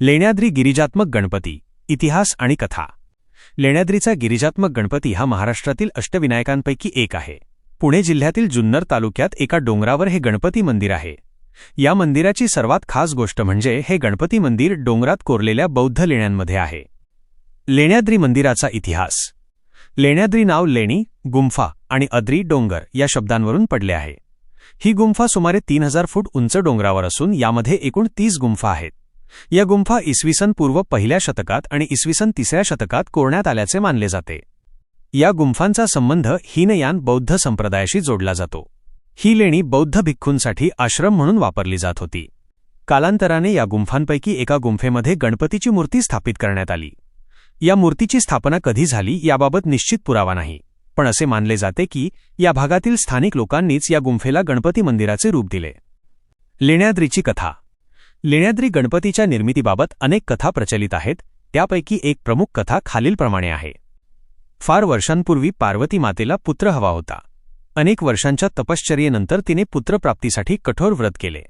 लेण्याद्री गिरिजात्मक गणपती इतिहास आणि कथा. लेण्याद्रीचा गिरिजात्मक गणपती हा महाराष्ट्रातील अष्टविनायकांपैकी एक आहे. पुणे जिल्ह्यातील जुन्नर तालुक्यात एका डोंगरावर हे गणपती मंदिर आहे. या मंदिराची सर्वात खास गोष्ट म्हणजे हे गणपती मंदिर डोंगरात कोरलेल्या बौद्ध लेण्यांमध्ये आहे. लेण्याद्री मंदिराचा इतिहास. लेण्याद्री नाव लेणी गुंफा आणि अद्री डोंगर या शब्दांवरून पडले आहे. ही गुंफा सुमारे तीन हजार फूट उंच डोंगरावर असून यामध्ये एकूण तीस गुंफा आहेत. या गुंफा इसवी सन पूर्व पहिल्या शतकात आणि इसवी सन तिसऱ्या शतकात कोरण्यात आल्याचे मानले जाते. या गुंफांचा संबंध हीनयान बौद्ध संप्रदायाशी जोडला जातो. ही लेणी बौद्ध भिक्खूंसाठी आश्रम म्हणून वापरली जात होती. कालांतराने या गुंफांपैकी एका गुंफेमध्ये गणपतीची मूर्ती स्थापित करण्यात आली. या मूर्तीची स्थापना कधी झाली याबाबत निश्चित पुरावा नाही पण असे मानले जाते की या भागातील स्थानिक लोकांनीच या गुंफेला गणपती मंदिराचे रूप दिले. लेण्याद्रीची कथा लेण्याद्री गणपतीच्या निर्मितीबाबत अनेक कथा प्रचलित आहेत त्यापैकी एक प्रमुख कथा खालीलप्रमाणे आहे. फार वर्षांपूर्वी पार्वती मातेला पुत्र हवा होता. अनेक वर्षांच्या तपश्चर्येनंतर तिने पुत्रप्राप्तीसाठी कठोर व्रत केले.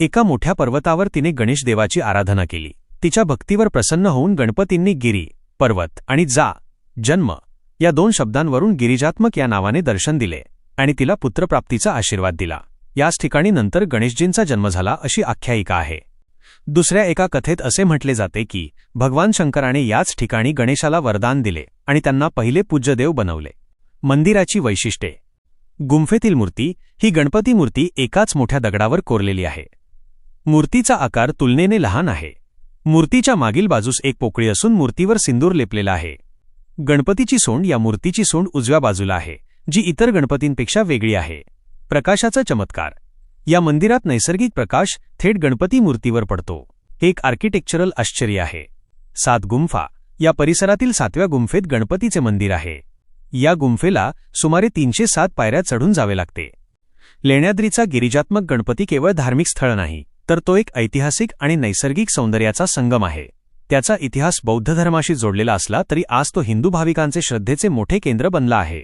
एका मोठ्या पर्वतावर तिने गणेश देवाची आराधना केली. तिच्या भक्तीवर प्रसन्न होऊन गणपतींनी गिरी पर्वत आणि जा जन्म या दोन शब्दांवरून गिरिजात्मक या नावाने दर्शन दिले आणि तिला पुत्रप्राप्तीचा आशीर्वाद दिला. याच ठिकाणी नंतर गणेशजींचा जन्म झाला अशी आख्यायिका आहे. दुसऱ्या एका कथेत असे म्हटले जाते की भगवान शंकराने याच ठिकाणी गणेशाला वरदान दिले आणि त्यांना पहिले पूज्यदेव बनवले. मंदिराची वैशिष्ट्ये. गुंफेतील मूर्ती ही गणपती मूर्ती एकाच मोठ्या दगडावर कोरलेली आहे. मूर्तीचा आकार तुलनेने लहान आहे. मूर्तीच्या मागील बाजूस एक पोकळी असून मूर्तीवर सिंदूर लेपलेला आहे. गणपतीची सोंड या मूर्तीची सोंड उजव्या बाजूला आहे जी इतर गणपतींपेक्षा वेगळी आहे. प्रकाशाचा चमत्कार. या मंदिरात नैसर्गिक प्रकाश थेट गणपती मूर्तीवर पडतो. हे एक आर्किटेक्चरल आश्चर्य आहे. सात गुंफा या परिसरातील सातव्या गुंफेत गणपतीचे मंदिर आहे. या गुंफेला सुमारे तीनशे सात पायऱ्या चढून जावे लागते. लेण्याद्रीचा गिरिजात्मक गणपती केवळ धार्मिक स्थळ नाही तर तो एक ऐतिहासिक आणि नैसर्गिक सौंदर्याचा संगम आहे. त्याचा इतिहास बौद्ध धर्माशी जोडलेला असला तरी आज तो हिंदू भाविकांचे श्रद्धेचे मोठे केंद्र बनला आहे.